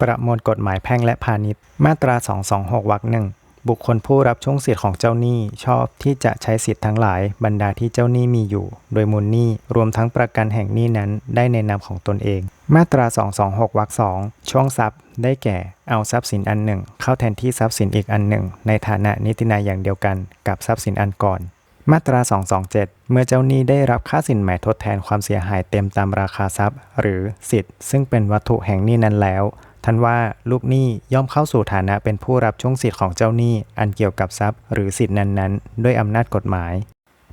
ประมวลกฎหมายแพ่งและพาณิชย์ มาตรา 226 วรรคหนึ่งบุคคลผู้รับช่วงสิทธิ์ของเจ้าหนี้ชอบที่จะใช้สิทธิ์ทั้งหลายบรรดาที่เจ้าหนี้มีอยู่ โดยมูลหนี้รวมทั้งประกันแห่งหนี้นั้นได้ในนามของตนเอง มาตรา 226วรรคสองช่วงทรัพย์ ได้แก่ เอาทรัพย์สินอันหนึ่ง เข้าแทนที่ทรัพย์สินอีกอันหนึ่ง ในฐานะนิตินัยอย่างเดียวกัน กับทรัพย์สินอันก่อน มาตรา 227 เมื่อเจ้าหนี้ได้รับค่าสินไหมทดแทนความเสียหายเต็มตามราคาทรัพย์ หรือสิทธิ์ ซึ่งเป็นวัตถุแห่งหนี้นั้นแล้ว ท่านว่าลูกหนี้ย่อมเข้าสู่ฐานะเป็นผู้รับช่วงสิทธิ์ของเจ้าหนี้ อันเกี่ยวกับทรัพย์ หรือสิทธินั้นๆ ด้วยอำนาจกฎหมาย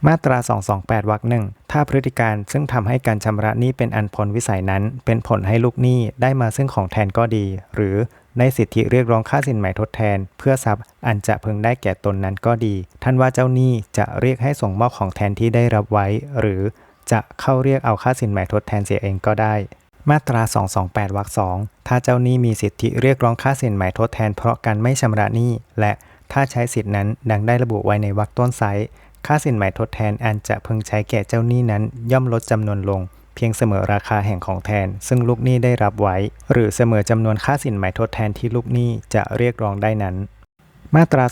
มาตรา 228 วรรคหนึ่งถ้าพฤติการซึ่งทำให้การชำระหนี้เป็นอันพ้นวิสัยนั้น เป็นผลให้ลูกหนี้ได้มาซึ่งของแทนก็ดี หรือได้สิทธิเรียกร้องค่าสินไหมทดแทน เพื่อทรัพย์อันจะพึงได้แก่ตนนั้นก็ดี ท่านว่าเจ้าหนี้จะเรียกให้ส่งมอบของแทนที่ได้รับไว้ หรือจะเข้าเรียกเอาค่าสินไหมทดแทนเสียเองก็ได้ มาตรา 228 วรรคสองถ้าเจ้าหนี้มีสิทธิเรียกร้องค่าสินไหมทดแทนเพราะการไม่ชำระหนี้ และถ้าใช้สิทธินั้นดังได้ระบุไว้ในวรรคต้นไซต์ค่าสินไหมทดแทนอันจะพึงใช้แก่เจ้าหนี้นั้น ย่อมลดจำนวนลง เพียงเสมอราคาแห่งของแทน ซึ่งลูกหนี้ได้รับไว้ หรือเสมอจำนวนค่าสินไหมทดแทนที่ลูกหนี้จะเรียกร้องได้นั้น มาตรา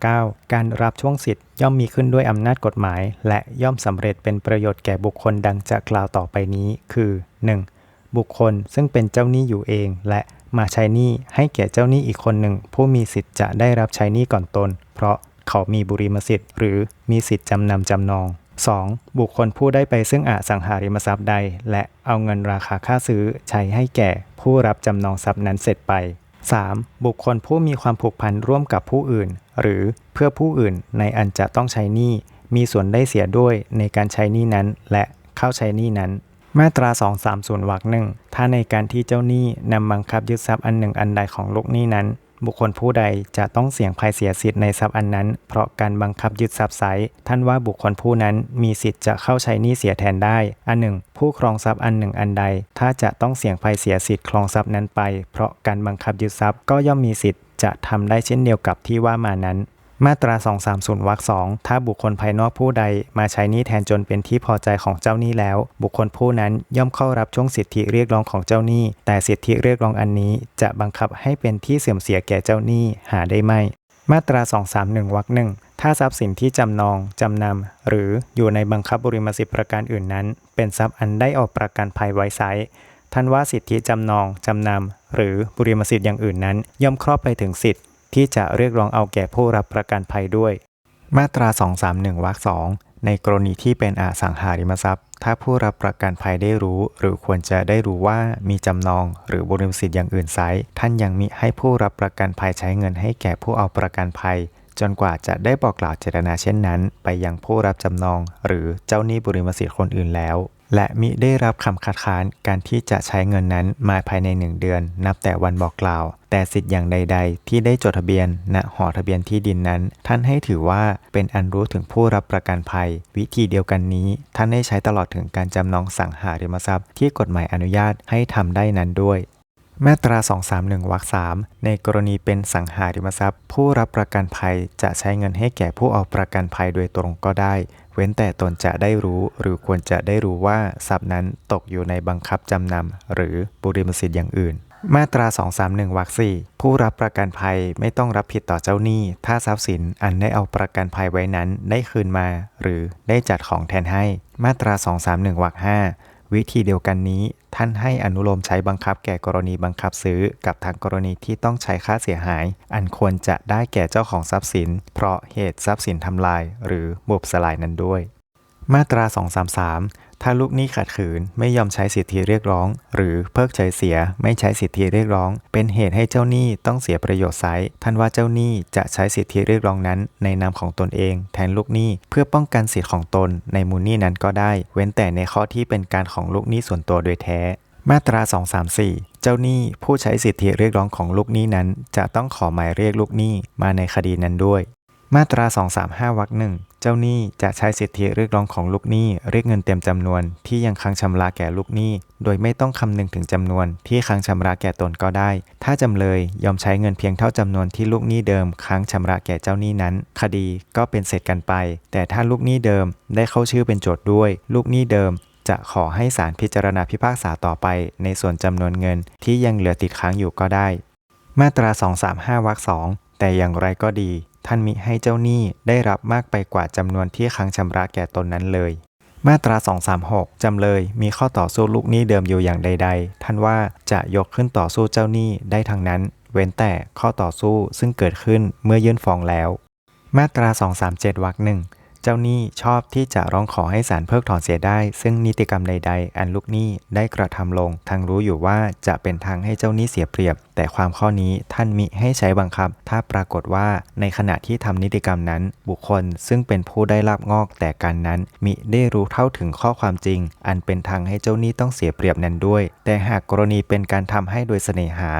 229 การรับช่วงสิทธิ์ย่อมมีขึ้นด้วยอำนาจกฎหมาย และย่อมสำเร็จเป็นประโยชน์แก่บุคคลดังจะกล่าวต่อไปนี้ คือ 1. บุคคลซึ่งเป็นเจ้าหนี้อยู่เอง และมาใช้หนี้ให้แก่เจ้าหนี้อีกคนหนึ่ง ผู้มีสิทธิ์จะได้รับใช้หนี้ก่อนตน เพราะเขามีบุริมสิทธิ์หรือมีสิทธิ์จำนำจำนอง 2. บุคคลผู้ได้ไปซึ่งอสังหาริมทรัพย์ใด และเอาเงินราคาค่าซื้อใช้ให้แก่ผู้รับจำนองทรัพย์นั้นเสร็จไป 3. บุคคลผู้มีความผูกพันร่วมกับผู้อื่น หรือเพื่อผู้อื่นในอันจะต้องใช้หนี้มีส่วนได้เสียด้วยในการใช้หนี้นั้น และเข้าใช้หนี้นั้น มาตรา 230วรรคหนึ่ง ถ้าในการที่เจ้าหนี้นำบังคับยึดทรัพย์อันหนึ่งอันใดของลูกหนี้นั้น บุคคลผู้ใดจะต้องเสี่ยงภัยเสียสิทธิ์ในทรัพย์อันนั้น เพราะการบังคับยึดทรัพย์ไซท่านว่าบุคคลผู้นั้นมีสิทธิ์จะเข้าใช้หนี้เสียแทนได้ อันหนึ่ง ผู้ครองทรัพย์อันหนึ่งอันใด ถ้าจะต้องเสี่ยงภัยเสียสิทธิ์ครองทรัพย์นั้นไป เพราะการบังคับยึดทรัพย์ก็ย่อมมีสิทธิ์จะทำได้เช่นเดียวกับที่ว่ามานั้น มาตรา 230วรรคสองถ้าบุคคลภายนอกผู้ใดมาใช้หนี้แทนจนเป็นที่พอใจของเจ้าหนี้แล้ว บุคคลผู้นั้นย่อมเข้ารับช่วงสิทธิเรียกร้องของเจ้าหนี้ แต่สิทธิเรียกร้องอันนี้ จะบังคับให้เป็นที่เสื่อมเสียแก่เจ้าหนี้หาได้ไม่ มาตรา 231วรรคหนึ่งถ้าทรัพย์สินที่จำนอง จำนำ หรืออยู่ในบังคับบุริมสิทธิประการอื่นนั้น เป็นทรัพย์อันได้ออกประกันภัยไว้ไซท่านว่าสิทธิจำนอง จำนำ หรือบุริมสิทธิ์อย่างอื่นนั้น ย่อมครอบไปถึงสิทธิ ที่จะเรียกร้องเอาแก่ผู้รับประกันภัยด้วย มาตรา 231วรรคสองในกรณีที่เป็นอสังหาริมทรัพย์ ถ้าผู้รับประกันภัยได้รู้ หรือควรจะได้รู้ว่ามีจำนอง หรือบุริมสิทธิ์อย่างอื่นไซท่านยังมิให้ผู้รับประกันภัยใช้เงินให้แก่ผู้เอาประกันภัย จนกว่าจะได้บอกกล่าวเจตนาเช่นนั้น ไปยังผู้รับจำนอง หรือเจ้าหนี้บุริมสิทธิ์คนอื่นแล้ว และมิได้รับคำคัดค้านการที่จะใช้เงินนั้นมาภายใน 1 เดือน นับแต่วันบอกกล่าว แต่สิทธิ์อย่างใด ๆ ที่ได้จดทะเบียนณหอทะเบียนที่ดินนั้น ท่านให้ถือว่าเป็นอันรู้ถึงผู้รับประกันภัย วิธีเดียวกันนี้ ท่านได้ใช้ตลอดถึงการจำนองสั่งหาริมทรัพย์ ที่กฎหมายอนุญาตให้ทำได้นั้นด้วยมาตรา 231 วรรค 3 ในกรณีเป็นสังหาริมทรัพย์ ผู้รับประกันภัยจะใช้เงินให้แก่ผู้เอาประกันภัยโดยตรงก็ได้ เว้นแต่ตนจะได้รู้หรือควรจะได้รู้ว่าทรัพย์นั้นตกอยู่ในบังคับจำนำหรือบุริมสิทธิ์อย่างอื่น มาตรา 231วรรค4ผู้รับประกันภัยไม่ต้องรับผิดต่อเจ้าหนี้ ถ้าทรัพย์สินอันได้เอาประกันภัยไว้นั้นได้คืนมา หรือได้จัดของแทนให้ มาตรา 231วรรค5 วิธีเดียวกันนี้ ท่านให้อนุโลมใช้บังคับแก่กรณีบังคับซื้อ กับทางกรณีที่ต้องใช้ค่าเสียหาย อันควรจะได้แก่เจ้าของทรัพย์สิน เพราะเหตุทรัพย์สินทำลาย หรือบุบสลายนั้นด้วย มาตรา 233 ถ้าลูกหนี้ขัดขืนไม่ยอมใช้สิทธิเรียกร้อง หรือเพิกเฉยเสียไม่ใช้สิทธิเรียกร้อง เป็นเหตุให้เจ้าหนี้ต้องเสียประโยชน์ไซท่านว่าเจ้าหนี้จะใช้สิทธิเรียกร้องนั้น ในนามของตนเอง แทนลูกหนี้เพื่อป้องกันสิทธิของตนในมูลหนี้นั้นก็ได้ เว้นแต่ในข้อที่เป็นการของลูกหนี้ส่วนตัวโดยแท้ มาตรา 234 เจ้าหนี้ผู้ใช้สิทธิเรียกร้องของลูกหนี้นั้น จะต้องขอหมายเรียกลูกหนี้มาในคดีนั้นด้วย มาตรา 235วรรคหนึ่ง เจ้าหนี้จะใช้สิทธิเรียกร้องของลูกหนี้เรียกเงินเต็มจำนวน ที่ยังค้างชำระแก่ลูกหนี้ โดยไม่ต้องคำนึงถึงจำนวน ที่ค้างชำระแก่ตนก็ได้ ถ้าจำเลยยอมใช้เงินเพียงเท่าจำนวนที่ลูกหนี้เดิมค้างชำระแก่เจ้าหนี้นั้น คดีก็เป็นเสร็จกันไป แต่ถ้าลูกหนี้เดิมได้เข้าชื่อเป็นโจทย์ด้วย ลูกหนี้เดิมจะขอให้ศาลพิจารณาพิพากษาต่อไป ในส่วนจำนวนเงินที่ยังเหลือติดค้างอยู่ก็ได้ มาตรา 235วรรคสองแต่อย่างไรก็ดี ท่านมิให้เจ้าหนี้ได้รับมากไปกว่าจำนวนที่ค้างชำระแก่ตนนั้นเลย มาตรา 236 จำเลยมีข้อต่อสู้ลูกหนี้เดิมอยู่อย่างใด ๆ ท่านว่าจะยกขึ้นต่อสู้เจ้าหนี้ได้ทั้งนั้น เว้นแต่ข้อต่อสู้ซึ่งเกิดขึ้นเมื่อยื่นฟ้องแล้ว มาตรา 237วรรคหนึ่ง เจ้าหนี้ชอบที่จะร้องขอให้ศาลเพิกถอนเสียได้ ซึ่งนิติกรรมใด ๆ อันลูกหนี้ได้กระทำลง ทั้งรู้อยู่ว่าจะเป็นทางให้เจ้าหนี้เสียเปรียบ แต่ความข้อนี้ท่านมิให้ใช้บังคับ ถ้าปรากฏว่าในขณะที่ทำนิติกรรมนั้น บุคคลซึ่งเป็นผู้ได้ลาบงอกแต่การนั้นมิได้รู้เท่าถึงข้อความจริง อันเป็นทางให้เจ้าหนี้ต้องเสียเปรียบนั้นด้วย แต่หากกรณีเป็นการทำให้โดยเสน่หา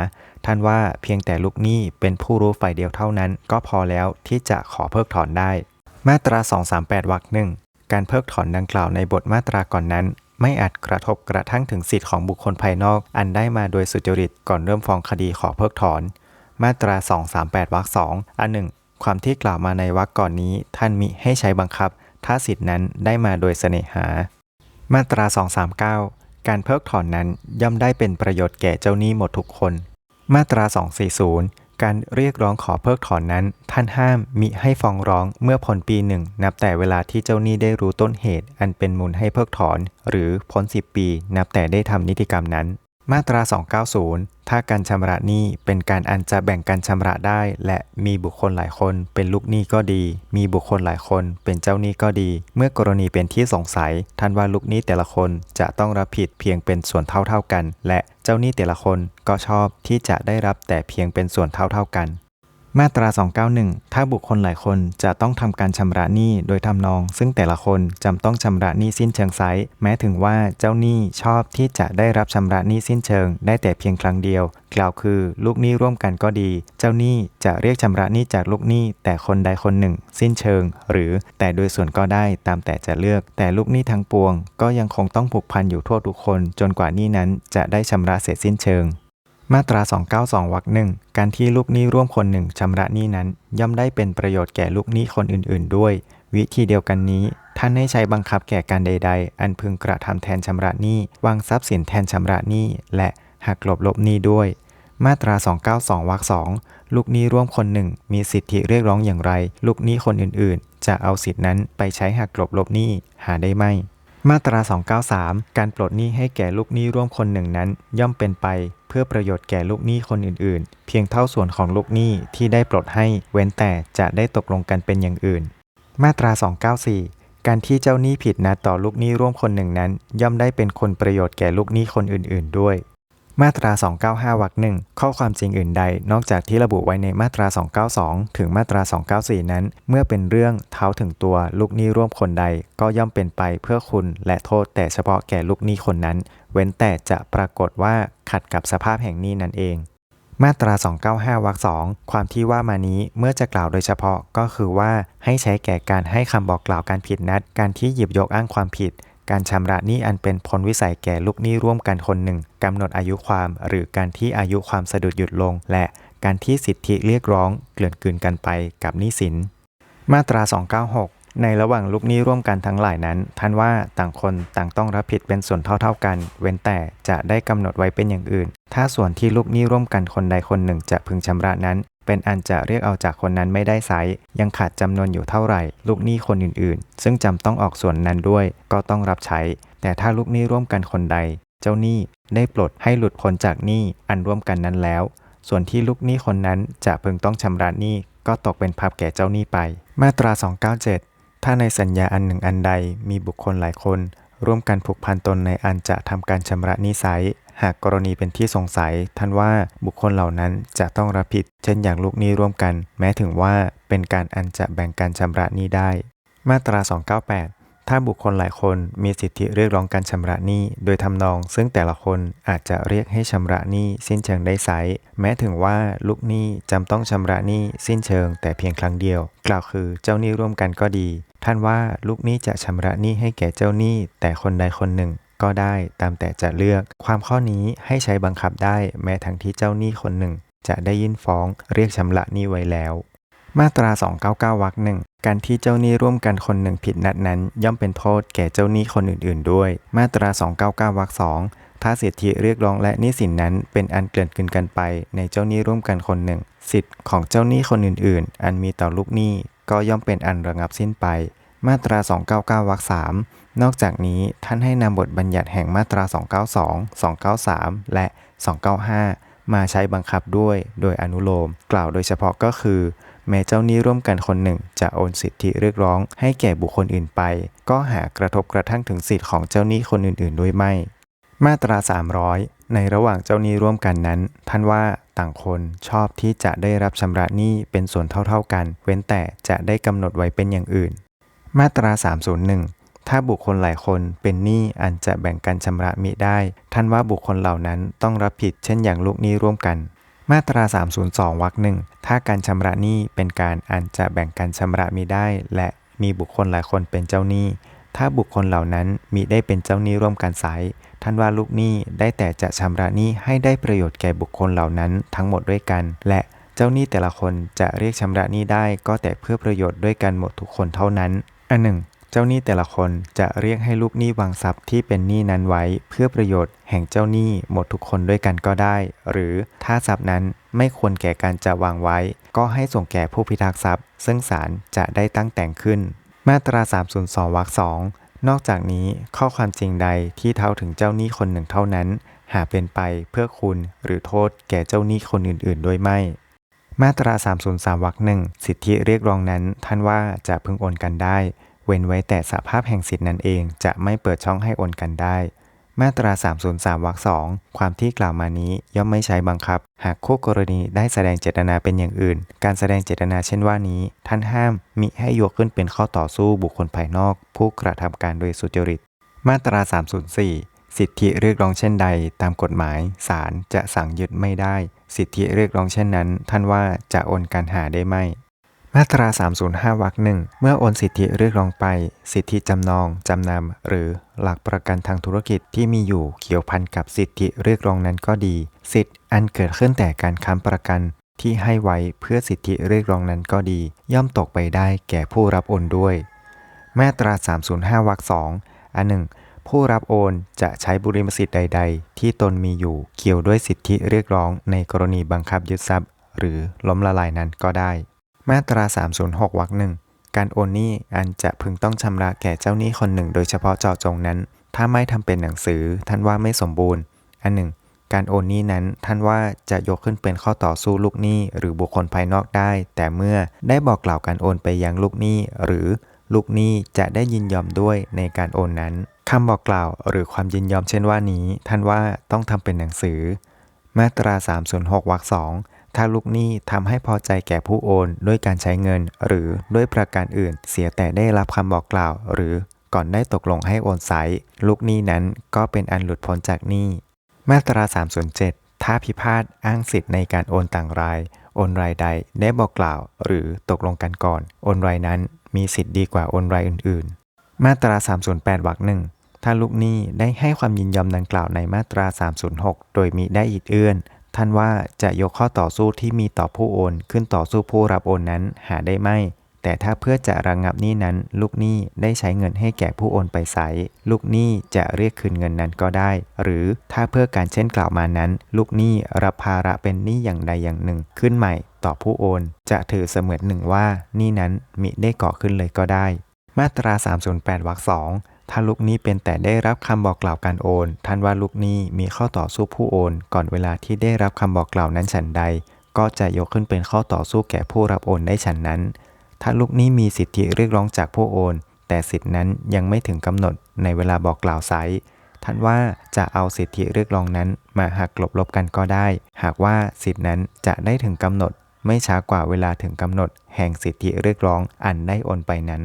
ท่านว่าเพียงแต่ลูกหนี้เป็นผู้รู้ฝ่ายเดียวเท่านั้น ก็พอแล้วที่จะขอเพิกถอนได้ มาตรา 238 วรรคหนึ่งการเพิกถอนดังกล่าวในบทมาตราก่อนนั้น ไม่อาจกระทบกระทั่งถึงสิทธิของบุคคลภายนอก อันได้มาโดยสุจริตก่อนเริ่มฟ้องคดีขอเพิกถอน มาตรา 238 วรรคสองอันหนึ่งความที่กล่าวมาในวรรคก่อนนี้ ท่านมิให้ใช้บังคับ ถ้าสิทธินั้นได้มาโดยเสน่หา มาตรา 239 การเพิกถอนนั้นย่อมได้เป็นประโยชน์แก่เจ้าหนี้หมดทุกคน มาตรา 240 การเรียกร้องขอเพิกถอนนั้น ท่านห้ามมิให้ฟ้องร้องเมื่อพ้นปีหนึ่งนับแต่เวลาที่เจ้าหนี้ได้รู้ต้นเหตุ อันเป็นมูลให้เพิกถอน หรือพ้น10 ปี นับแต่ได้ทำนิติกรรมนั้น มาตรา 290 ถ้าการชำระหนี้เป็นการอันจะแบ่งการชำระได้ และมีบุคคลหลายคนเป็นลูกหนี้ก็ดี มีบุคคลหลายคนเป็นเจ้าหนี้ก็ดี เมื่อกรณีเป็นที่สงสัยท่านว่าลูกหนี้แต่ละคนจะต้องรับผิดเพียงเป็นส่วนเท่าๆกัน และเจ้าหนี้แต่ละคนก็ชอบที่จะได้รับแต่เพียงเป็นส่วนเท่าๆกัน มาตรา 291 ถ้าบุคคลหลายคนจะต้องทำการชำระหนี้โดยทำนอง ซึ่งแต่ละคนจำต้องชำระหนี้สิ้นเชิงไซส์แม้ถึงว่าเจ้าหนี้ชอบที่จะได้รับชำระหนี้สิ้นเชิง ได้แต่เพียงครั้งเดียว กล่าวคือ ลูกหนี้ร่วมกันก็ดี เจ้าหนี้จะเรียกชำระหนี้จากลูกหนี้ แต่คนใดคนหนึ่ง สิ้นเชิง หรือแต่โดยส่วนก็ได้ตามแต่จะเลือก แต่ลูกหนี้ทั้งปวง ก็ยังคงต้องผูกพันอยู่ทั่วทุกคน จนกว่าหนี้นั้นจะได้ชำระเสร็จสิ้นเชิง มาตรา 292 วรรคหนึ่งการที่ลูกหนี้ร่วมคนหนึ่งชำระหนี้นั้น ย่อมได้เป็นประโยชน์แก่ลูกหนี้คนอื่น ๆ ด้วย วิธีเดียวกันนี้ ท่านให้ใช้บังคับแก่การใด ๆ อันพึงกระทำแทนชำระหนี้ วางทรัพย์สินแทนชำระหนี้ และหักลบลบหนี้ด้วย มาตรา 292 วรรคสองลูกหนี้ร่วมคนหนึ่งมีสิทธิเรียกร้องอย่างไร ลูกหนี้คนอื่น ๆ จะเอาสิทธินั้นไปใช้หักลบลบหนี้หาได้ไหม มาตรา 293 การปลดหนี้ให้แก่ลูกหนี้ร่วมคนหนึ่งนั้น ย่อมเป็นไป เพื่อประโยชน์แก่ลูกหนี้คนอื่น ๆ เพียงเท่าส่วนของลูกหนี้ที่ได้ปลดให้เว้นแต่จะได้ตกลงกันเป็นอย่างอื่น มาตรา 294 การที่เจ้าหนี้ผิดนัดต่อลูกหนี้ร่วมคนหนึ่งนั้น ย่อมได้เป็นคนประโยชน์แก่ลูกหนี้คนอื่น ๆ ด้วย มาตรา 295วรรคหนึ่งข้อความจริงอื่นใด นอกจากที่ระบุไว้ในมาตรา 292 ถึงมาตรา 294 นั้น เมื่อเป็นเรื่องเท้าถึงตัวลูกหนี้ร่วมคนใด ก็ย่อมเป็นไปเพื่อคุณและโทษแต่เฉพาะแก่ลูกหนี้คนนั้น เว้นแต่จะปรากฏว่าขัดกับสภาพแห่งหนี้นั่นเองมาตรา 295 วรรคสองความที่ว่ามานี้เมื่อจะกล่าวโดยเฉพาะก็คือว่าให้ใช้แก่การให้คำบอกกล่าวการผิดนัด การที่หยิบยกอ้างความผิด การชำระหนี้อันเป็นผลวิสัยแก่ลูกหนี้ร่วมกันคนหนึ่งกำหนดอายุความ หรือการที่อายุความสะดุดหยุดลง และการที่สิทธิเรียกร้อง เกลื่อนกลืนกันไปกับหนี้สิน มาตรา 296ในระหว่างลูกหนี้ร่วมกันทั้งหลายนั้น ท่านว่าต่างคนต่างต้องรับผิดเป็นส่วนเท่าๆกัน เว้นแต่จะได้กำหนดไว้เป็นอย่างอื่น ถ้าส่วนที่ลูกหนี้ร่วมกันคนใดคนหนึ่งจะพึงชำระนั้น เป็นอันจะเรียกเอาจากคนนั้นไม่ได้ไซยังขาดจำนวนอยู่เท่าไหร่ ลูกหนี้คนอื่นๆ ซึ่งจำต้องออกส่วนนั้นด้วย ก็ต้องรับใช้ แต่ถ้าลูกหนี้ร่วมกันคนใด เจ้าหนี้ได้ปลดให้หลุดพ้นจากหนี้อันร่วมกันนั้นแล้ว ส่วนที่ลูกหนี้คนนั้นจะพึงต้องชำระหนี้ก็ตกเป็นภาพแก่เจ้าหนี้ไป มาตรา 297 ถ้าในสัญญาอันหนึ่งอันใดมีบุคคลหลายคน ร่วมกันผูกพันตนในอันจะทำการชำระหนี้ไซ หากกรณีเป็นที่สงสัยท่านว่าบุคคลเหล่านั้นจะต้องรับผิด เช่นอย่างลูกหนี้ร่วมกัน แม้ถึงว่าเป็นการอันจะแบ่งการชำระหนี้ได้ มาตรา 298ถ้าบุคคลหลายคนมีสิทธิเรียกร้องการชำระหนี้ โดยทำนอง ซึ่งแต่ละคนอาจจะเรียกให้ชำระหนี้สิ้นเชิงได้ไซแม้ถึงว่าลูกหนี้จำต้องชำระหนี้สิ้นเชิง แต่เพียงครั้งเดียว กล่าวคือเจ้าหนี้ร่วมกันก็ดี ท่านว่าลูกหนี้จะชำระหนี้ให้แก่เจ้าหนี้แต่คนใดคนหนึ่ง ก็ได้ตามแต่จะเลือก ความข้อนี้ให้ใช้บังคับได้แม้ทั้งที่เจ้าหนี้คนหนึ่ง จะได้ยื่นฟ้องเรียกชำระหนี้ไว้แล้ว มาตรา 299วรรคหนึ่งการที่เจ้าหนี้ร่วมกันคนหนึ่งผิดนัดนั้น ย่อมเป็นโทษแก่เจ้าหนี้คนอื่น ๆ ด้วย มาตรา 299วรรคสองถ้าสิทธิเรียกร้องและหนี้สินนั้นเป็นอันเกลื่อนกลืนกันไป ในเจ้าหนี้ร่วมกันคนหนึ่ง สิทธิ์ของเจ้าหนี้คนอื่น ๆ อันมีต่อลูกหนี้ก็ย่อมเป็นอันระงับสิ้นไป มาตรา 299วรรคสาม นอกจากนี้ท่านให้นำบทบัญญัติแห่งมาตรา 292 293 และ 295 มาใช้บังคับด้วยโดยอนุโลม กล่าวโดยเฉพาะก็คือ แม้เจ้าหนี้ร่วมกันคนหนึ่งจะโอนสิทธิเรียกร้อง ให้แก่บุคคลอื่นไป ก็หากระทบกระทั่งถึงสิทธิของเจ้าหนี้คนอื่น ๆ ด้วยไม่ มาตรา 300 ในระหว่างเจ้าหนี้ร่วมกันนั้น ท่านว่าต่างคนชอบที่จะได้รับชำระหนี้เป็นส่วนเท่า ๆกัน เว้นแต่จะได้กำหนดไว้เป็นอย่างอื่น มาตรา 301 ถ้าบุคคลหลายคนเป็นหนี้อันจะแบ่งกันชำระมิได้ ท่านว่าบุคคลเหล่านั้นต้องรับผิดเช่นอย่างลูกหนี้ร่วมกัน มาตรา 302 วรรคหนึ่งถ้าการชำระหนี้เป็นการอันจะแบ่งกันชำระมิได้ และมีบุคคลหลายคนเป็นเจ้าหนี้ ถ้าบุคคลเหล่านั้นมิได้เป็นเจ้าหนี้ร่วมกันไซร้ท่านว่าลูกหนี้ได้แต่จะชำระหนี้ให้ได้ประโยชน์แก่บุคคลเหล่านั้นทั้งหมดด้วยกัน และเจ้าหนี้แต่ละคนจะเรียกชำระหนี้ได้ก็แต่เพื่อประโยชน์ด้วยกันหมดทุกคนเท่านั้น อันหนึ่ง เจ้าหนี้แต่ละคนจะเรียกให้ลูกหนี้วางทรัพย์ที่เป็นหนี้นั้นไว้ เพื่อประโยชน์แห่งเจ้าหนี้หมดทุกคนด้วยกันก็ได้ หรือถ้าทรัพย์นั้นไม่ควรแก่การจะวางไว้ ก็ให้ส่งแก่ผู้พิทักษ์ทรัพย์ ซึ่งศาลจะได้ตั้งแต่งขึ้น มาตรา 302วรรคสองนอกจากนี้ข้อความจริงใดที่เท่าถึงเจ้าหนี้คนหนึ่งเท่านั้น หาเป็นไปเพื่อคุณหรือโทษแก่เจ้าหนี้คนอื่นๆ ด้วยไม่ มาตรา 303วรรคหนึ่งสิทธิเรียกร้องนั้นท่านว่าจะพึงโอนกันได้ เว้นไว้แต่สภาพแห่งสิทธินั้นเองจะไม่เปิดช่องให้โอนกันได้ มาตรา 303วรรคสองความที่กล่าวมานี้ย่อมไม่ใช้บังคับ หากคู่กรณีได้แสดงเจตนาเป็นอย่างอื่น การแสดงเจตนาเช่นว่านี้ ท่านห้ามมิให้ยกขึ้นเป็นข้อต่อสู้บุคคลภายนอก ผู้กระทำการโดยสุจริต มาตรา 304สิทธิเรียกร้องเช่นใด ตามกฎหมายศาลจะสั่งยึดไม่ได้ สิทธิเรียกร้องเช่นนั้น ท่านว่าจะโอนการหาได้ไหม มาตรา 305 วรรคหนึ่ง เมื่อโอนสิทธิเรียกร้องไป สิทธิจำนอง จำนำ หรือหลักประกันทางธุรกิจที่มีอยู่เกี่ยวพันกับสิทธิเรียกร้องนั้นก็ดี สิทธิอันเกิดขึ้นแต่การค้ำประกันที่ให้ไว้เพื่อสิทธิเรียกร้องนั้นก็ดี ย่อมตกไปได้แก่ผู้รับโอนด้วย มาตรา 305 วรรคสองอันหนึ่งผู้รับโอนจะใช้บุริมสิทธิ์ใด ๆ ที่ตนมีอยู่เกี่ยวด้วยสิทธิเรียกร้องในกรณีบังคับยึดทรัพย์ หรือล้มละลายนั้นก็ได้ มาตรา 306 วรรคหนึ่งการโอนหนี้อันจะพึงต้องชำระแก่เจ้าหนี้คนหนึ่ง โดยเฉพาะเจาะจงนั้น ถ้าไม่ทำเป็นหนังสือท่านว่าไม่สมบูรณ์ อันหนึ่งการโอนหนี้นั้นท่านว่าจะยกขึ้นเป็นข้อต่อสู้ลูกหนี้หรือบุคคลภายนอกได้ แต่เมื่อได้บอกกล่าวการโอนไปยังลูกหนี้ หรือลูกหนี้จะได้ยินยอมด้วยในการโอนนั้นคำบอกกล่าวหรือความยินยอมเช่นว่านี้ ท่านว่าต้องทำเป็นหนังสือ มาตรา 306วรรคสอง ถ้าลูกหนี้ทำให้พอใจแก่ผู้โอนด้วยการใช้เงิน หรือด้วยประการอื่น เสียแต่ได้รับคำบอกกล่าว หรือก่อนได้ตกลงให้โอนไซลูกหนี้นั้นก็เป็นอันหลุดพ้นจากหนี้ มาตรา307ถ้าพิพาทอ้างสิทธิ์ในการโอนต่างราย โอนรายใดได้บอกกล่าว หรือตกลงกันก่อน โอนรายนั้นมีสิทธิ์ดีกว่าโอนรายอื่นๆ มาตรา 308วรรคหนึ่งถ้าลูกหนี้ได้ให้ความยินยอมดังกล่าวในมาตรา 306 โดยมิได้อิดเอื้อน ท่านว่าจะยกข้อต่อสู้ที่มีต่อผู้โอนขึ้นต่อสู้ผู้รับโอนนั้นหาได้ไม่ แต่ถ้าเพื่อจะระงงับหนี้นั้น ลูกหนี้ได้ใช้เงินให้แก่ผู้โอนไปใช้ลูกหนี้จะเรียกคืนเงินนั้นก็ได้ หรือถ้าเพื่อการเช่นกล่าวมานั้น ลูกหนี้รับภาระเป็นหนี้อย่างใดอย่างหนึ่ง ขึ้นใหม่ ต่อผู้โอน จะถือเสมือนหนึ่งว่าหนี้นั้นมิได้ก่อขึ้นเลยก็ได้ มาตรา 308วรรคสอง ถ้าลูกหนี้เป็นแต่ได้รับคำบอกกล่าวการโอน ท่านว่าลูกหนี้มีข้อต่อสู้ผู้โอน ก่อนเวลาที่ได้รับคำบอกกล่าวนั้นฉันใด ก็จะยกขึ้นเป็นข้อต่อสู้แก่ผู้รับโอนได้ฉันนั้น ถ้าลูกหนี้มีสิทธิเรียกร้องจากผู้โอน แต่สิทธินั้นยังไม่ถึงกำหนดในเวลาบอกกล่าวไซท่านว่าจะเอาสิทธิเรียกร้องนั้นมาหักกลบลบกันก็ได้ หากว่าสิทธินั้นจะได้ถึงกำหนด ไม่ช้ากว่าเวลาถึงกำหนด แห่งสิทธิเรียกร้องอันได้โอนไปนั้น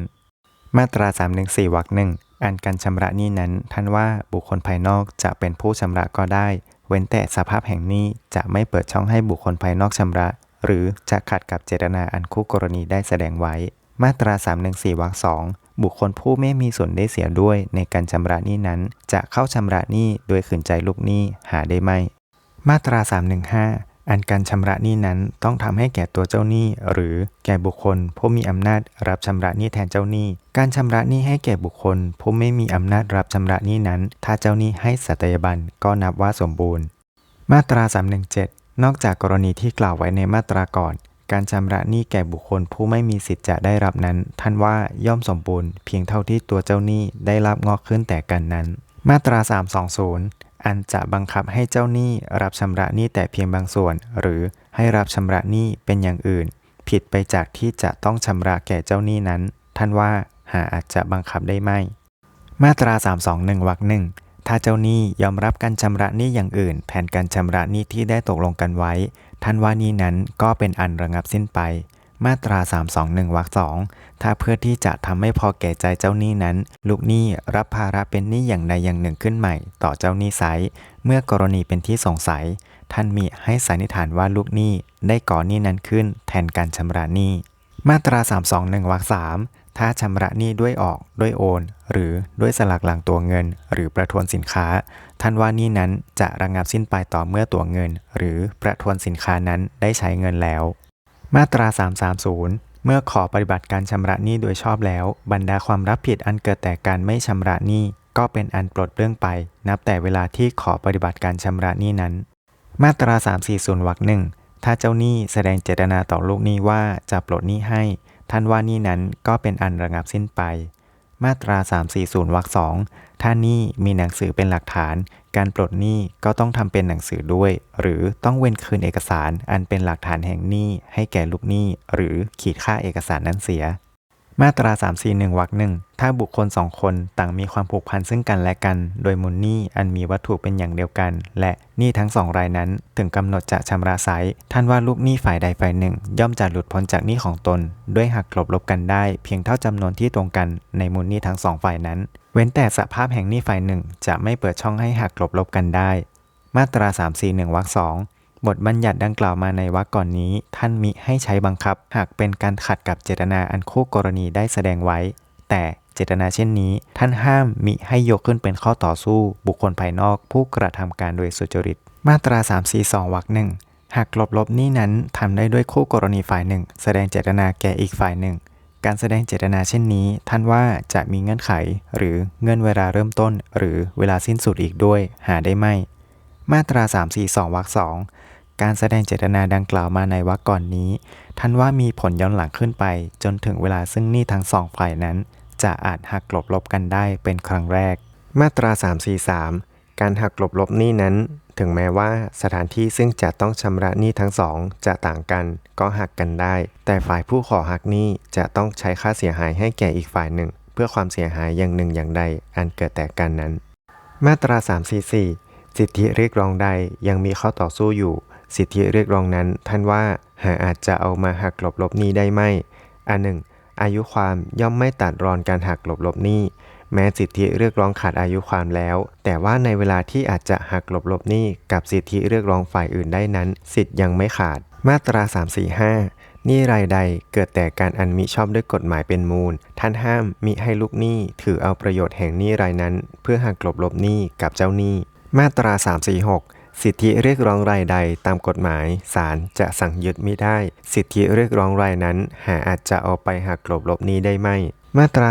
มาตรา 314วรรคหนึ่ง อันการชำระหนี้นั้น ท่านว่าบุคคลภายนอกจะเป็นผู้ชำระก็ได้ เว้นแต่สภาพแห่งหนี้จะไม่เปิดช่องให้บุคคลภายนอกชำระ หรือจะขัดกับเจตนาอันคู่กรณีได้แสดงไว้ มาตรา 314วรรคสองบุคคลผู้ไม่มีส่วนได้เสียด้วยในการชำระหนี้นั้น จะเข้าชำระหนี้โดยขืนใจลูกหนี้หาได้ไม่ มาตรา 315 อันการชำระหนี้นั้นต้องทำให้แก่ตัวเจ้าหนี้ หรือแก่บุคคลผู้มีอำนาจรับชำระหนี้แทนเจ้าหนี้ การชำระหนี้ให้แก่บุคคลผู้ไม่มีอำนาจรับชำระหนี้นั้น ถ้าเจ้าหนี้ให้สัตยาบันก็นับว่าสมบูรณ์ มาตรา 317 นอกจากกรณีที่กล่าวไว้ในมาตราก่อน การชำระหนี้แก่บุคคลผู้ไม่มีสิทธิ์จะได้รับนั้น ท่านว่าย่อมสมบูรณ์ เพียงเท่าที่ตัวเจ้าหนี้ได้รับงอกขึ้นแต่กันนั้น มาตรา 320 อันจะบังคับให้เจ้าหนี้รับชำระหนี้แต่เพียงบางส่วน หรือให้รับชำระหนี้เป็นอย่างอื่น ผิดไปจากที่จะต้องชำระแก่เจ้าหนี้นั้น ท่านว่าหาอาจจะบังคับได้ไม่ มาตรา 321วรรคหนึ่งถ้าเจ้าหนี้ยอมรับการชำระหนี้อย่างอื่นแทนการชำระหนี้ที่ได้ตกลงกันไว้ ท่านว่านี้นั้นก็เป็นอันระงับสิ้นไป มาตรา 321วรรคสองถ้าเพื่อที่จะทำให้พอแก่ใจเจ้าหนี้นั้น ลูกหนี้รับภาระเป็นหนี้อย่างใดอย่างหนึ่งขึ้นใหม่ ต่อเจ้าหนี้ไซเมื่อกรณีเป็นที่สงสัย ท่านมีให้สันนิษฐานว่าลูกหนี้ได้ก่อหนี้นั้นขึ้น แทนการชำระหนี้ มาตรา 321วรรคสามถ้าชำระหนี้ด้วยออกด้วยโอน หรือด้วยสลักหลังตัวเงิน หรือประทวนสินค้า ท่านว่านี้นั้นจะระงับสิ้นไปต่อเมื่อตัวเงิน หรือประทวนสินค้านั้นได้ใช้เงินแล้ว มาตรา 330 เมื่อขอปฏิบัติการชำระหนี้โดยชอบแล้ว บรรดาความรับผิดอันเกิดแต่การไม่ชำระหนี้ก็เป็นอันปลดเรื่องไป นับแต่เวลาที่ขอปฏิบัติการชำระหนี้นั้น มาตรา 340วรรคหนึ่งถ้าเจ้าหนี้แสดงเจตนาต่อลูกหนี้ว่าจะปลดหนี้ให้ ท่านว่าหนี้นั้นก็เป็นอันระงับสิ้นไป มาตรา 340วรรคสอง ถ้าหนี้มีหนังสือเป็นหลักฐาน การปลดหนี้ก็ต้องทำเป็นหนังสือด้วย หรือต้องเว้นคืนเอกสารอันเป็นหลักฐานแห่งหนี้ให้แก่ลูกหนี้ หรือขีดค่าเอกสารนั้นเสีย มาตรา 341วรรคหนึ่งถ้าบุคคลสองคนต่างมีความผูกพันซึ่งกันและกัน โดยมูลหนี้อันมีวัตถุเป็นอย่างเดียวกัน และหนี้ทั้งสองรายนั้น ถึงกำหนดจะชำระไซท่านว่าลูกหนี้ฝ่ายใดฝ่ายหนึ่ง ย่อมจะหลุดพ้นจากหนี้ของตน ด้วยหักกลบลบกันได้ เพียงเท่าจำนวนที่ตรงกันในมูลหนี้ทั้งสองฝ่ายนั้น เว้นแต่สภาพแห่งหนี้ฝ่ายหนึ่งจะไม่เปิดช่องให้หักกลบลบกันได้ มาตรา 341วรรคสองบทบัญญัติดังกล่าวมาในวรรคก่อนนี้ ท่านมิให้ใช้บังคับ หากเป็นการขัดกับเจตนาอันคู่กรณีได้แสดงไว้ แต่เจตนาเช่นนี้ ท่านห้ามมิให้ยกขึ้นเป็นข้อต่อสู้ บุคคลภายนอกผู้กระทำการโดยสุจริต มาตรา 342วรรคหนึ่งหากกลบลบนี้นั้นทำได้ด้วยคู่กรณีฝ่ายหนึ่ง แสดงเจตนาแก่อีกฝ่ายหนึ่ง การแสดงเจตนาเช่นนี้ ท่านว่าจะมีเงื่อนไข หรือเงื่อนเวลาเริ่มต้น หรือเวลาสิ้นสุดอีกด้วย หาได้ไหม มาตรา 342วรรคสองการแสดงเจตนาดังกล่าวมาในวรรคก่อนนี้ ท่านว่ามีผลย้อนหลังขึ้นไป จนถึงเวลาซึ่งหนี้ทั้งสองฝ่ายนั้น จะอาจหักกลบลบกันได้เป็นครั้งแรก มาตรา 343 การหักกลบลบหนี้นั้น ถึงแม้ว่าสถานที่ซึ่งจะต้องชำระหนี้ทั้งสองจะต่างกันก็หักกันได้ แต่ฝ่ายผู้ขอหักหนี้จะต้องใช้ค่าเสียหายให้แก่อีกฝ่ายหนึ่ง เพื่อความเสียหายอย่างหนึ่งอย่างใด อันเกิดแต่กันนั้น มาตรา 344 สิทธิเรียกร้องใดยังมีข้อต่อสู้อยู่ สิทธิเรียกร้องนั้น ท่านว่าหาอาจจะเอามาหักกลบลบหนี้ได้ไหมอันหนึ่งอายุความย่อมไม่ตัดรอนการหักกลบลบหนี้ แม้สิทธิเรียกร้องขาดอายุความแล้ว แต่ว่าในเวลาที่อาจจะหักกลบลบหนี้กับสิทธิเรียกร้องฝ่ายอื่นได้นั้น สิทธิ์ยังไม่ขาด มาตรา 345หนี้รายใดเกิดแต่การอันมิชอบด้วยกฎหมายเป็นมูล ท่านห้ามมิให้ลูกหนี้ถือเอาประโยชน์แห่งหนี้รายนั้น เพื่อหักกลบลบหนี้กับเจ้าหนี้ มาตรา 346สิทธิเรียกร้องรายใดตามกฎหมายศาลจะสั่งยึดมิได้ สิทธิเรียกร้องรายนั้น หาอาจจะเอาไปหักกลบลบหนี้ได้ไหมมาตรา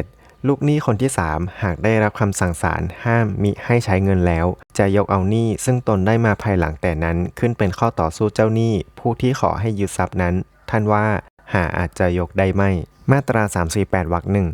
347 ลูกหนี้คนที่ 3 หากได้รับคำสั่งศาลห้ามมิให้ใช้เงินแล้ว จะยกเอาหนี้ซึ่งตนได้มาภายหลังแต่นั้นขึ้นเป็นข้อต่อสู้เจ้าหนี้ ผู้ที่ขอให้ยึดทรัพย์นั้น ท่านว่า หาอาจจะยกได้ไม่ มาตรา 348วรรคหนึ่ง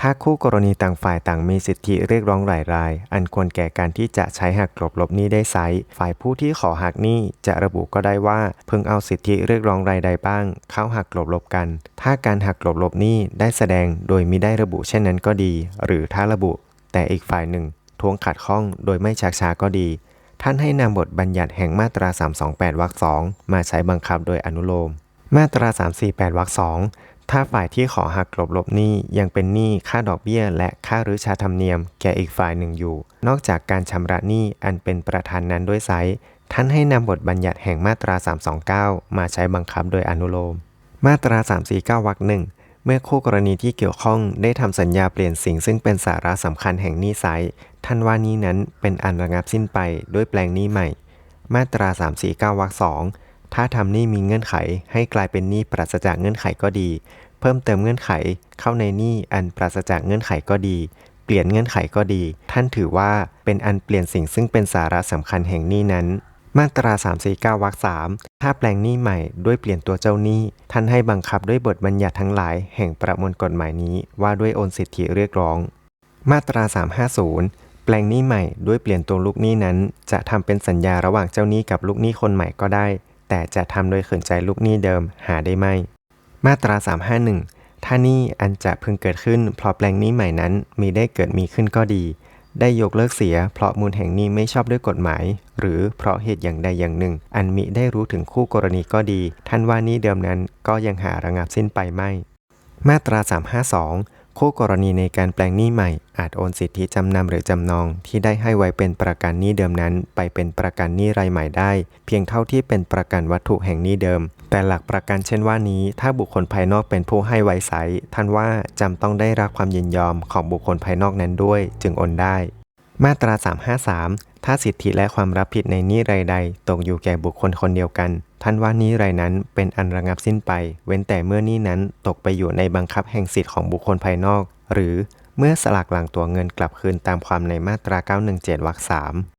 ถ้าคู่กรณีต่างฝ่ายต่างมีสิทธิเรียกร้องหลายราย อันควรแก่การที่จะใช้หักกลบลบหนี้ได้ไซส์ฝ่ายผู้ที่ขอหักหนี้จะระบุก็ได้ว่าเพึงเอาสิทธิเรียกร้องรายใดบ้าง เข้าหักกลบลบกัน ถ้าการหักกลบลบหนี้ได้แสดงโดยมิได้ระบุเช่นนั้นก็ดี หรือถ้าระบุ แต่อีกฝ่ายหนึ่ง ทวงขัดข้องโดยไม่ชักช้าก็ดี ท่านให้นำบทบัญญัติแห่งมาตรา 328วรรคสองมาใช้บังคับโดยอนุโลมมาตรา 348วรรคสอง ถ้าฝ่ายที่ขอหักกลบลบหนี้ยังเป็นหนี้ค่าดอกเบี้ย และค่ารื้อชาธรรมเนียมแก่อีกฝ่ายหนึ่งอยู่ นอกจากการชำระหนี้อันเป็นประธานนั้นด้วยไซท่านให้นำบทบัญญัติแห่งมาตรา 329 มาใช้บังคับโดยอนุโลม มาตรา 349วรรคหนึ่งเมื่อคู่กรณีที่เกี่ยวข้องได้ทำสัญญาเปลี่ยนสิ่งซึ่งเป็นสาระสำคัญแห่งหนี้ไซท่านว่านี้นั้นเป็นอันระงับสิ้นไปด้วยแปลงหนี้ใหม่ มาตรา 349วรรคสอง ถ้าทำหนี้มีเงื่อนไขให้กลายเป็นหนี้ปราศจากเงื่อนไขก็ดี เพิ่มเติมเงื่อนไขเข้าในหนี้อันปราศจากเงื่อนไขก็ดี เปลี่ยนเงื่อนไขก็ดี ท่านถือว่าเป็นอันเปลี่ยนสิ่งซึ่งเป็นสาระสำคัญแห่งหนี้นั้น มาตรา 349วรรคสามถ้าแปลงหนี้ใหม่ด้วยเปลี่ยนตัวเจ้าหนี้ ท่านให้บังคับด้วยบทบัญญัติทั้งหลาย แห่งประมวลกฎหมายนี้ว่าด้วยโอนสิทธิเรียกร้อง มาตรา 350แปลงหนี้ใหม่ด้วยเปลี่ยนตัวลูกหนี้นั้น จะทำเป็นสัญญาระหว่างเจ้าหนี้กับลูกหนี้คนใหม่ก็ได้ แต่จะทำโดยขืนใจลูกหนี้เดิมหาได้ไม่ มาตรา 351 ถ้าหนี้อันจะพึงเกิดขึ้นเพราะแปลงนี้ใหม่นั้นมีได้เกิดมีขึ้นก็ดี ได้ยกเลิกเสียเพราะมูลแห่งนี้ไม่ชอบด้วยกฎหมาย หรือเพราะเหตุอย่างใดอย่างหนึ่ง อันมิได้รู้ถึงคู่กรณีก็ดี ท่านว่านี้เดิมนั้นก็ยังหาระงับสิ้นไปไม่ มาตรา 352 คู่กรณีในการแปลงหนี้ใหม่ อาจโอนสิทธิจำนำหรือจำนอง ที่ได้ให้ไว้เป็นประกันหนี้เดิมนั้น ไปเป็นประกันหนี้รายใหม่ได้ เพียงเท่าที่เป็นประกันวัตถุแห่งหนี้เดิม แต่หลักประกันเช่นว่านี้ ถ้าบุคคลภายนอกเป็นผู้ให้ไว้ใสท่านว่าจำต้องได้รับความยินยอมของบุคคลภายนอกนั้นด้วย จึงโอนได้ มาตรา 353 ถ้าสิทธิและความรับผิดในนี้รายใด ตกอยู่แก่บุคคลคนเดียวกัน ท่านว่านี้รายนั้นเป็นอันระงับสิ้นไป เว้นแต่เมื่อนี้นั้นตกไปอยู่ในบังคับแห่งสิทธิของบุคคลภายนอก หรือเมื่อสลากหลังตัวเงินกลับคืนตามความในมาตรา 917วรรค3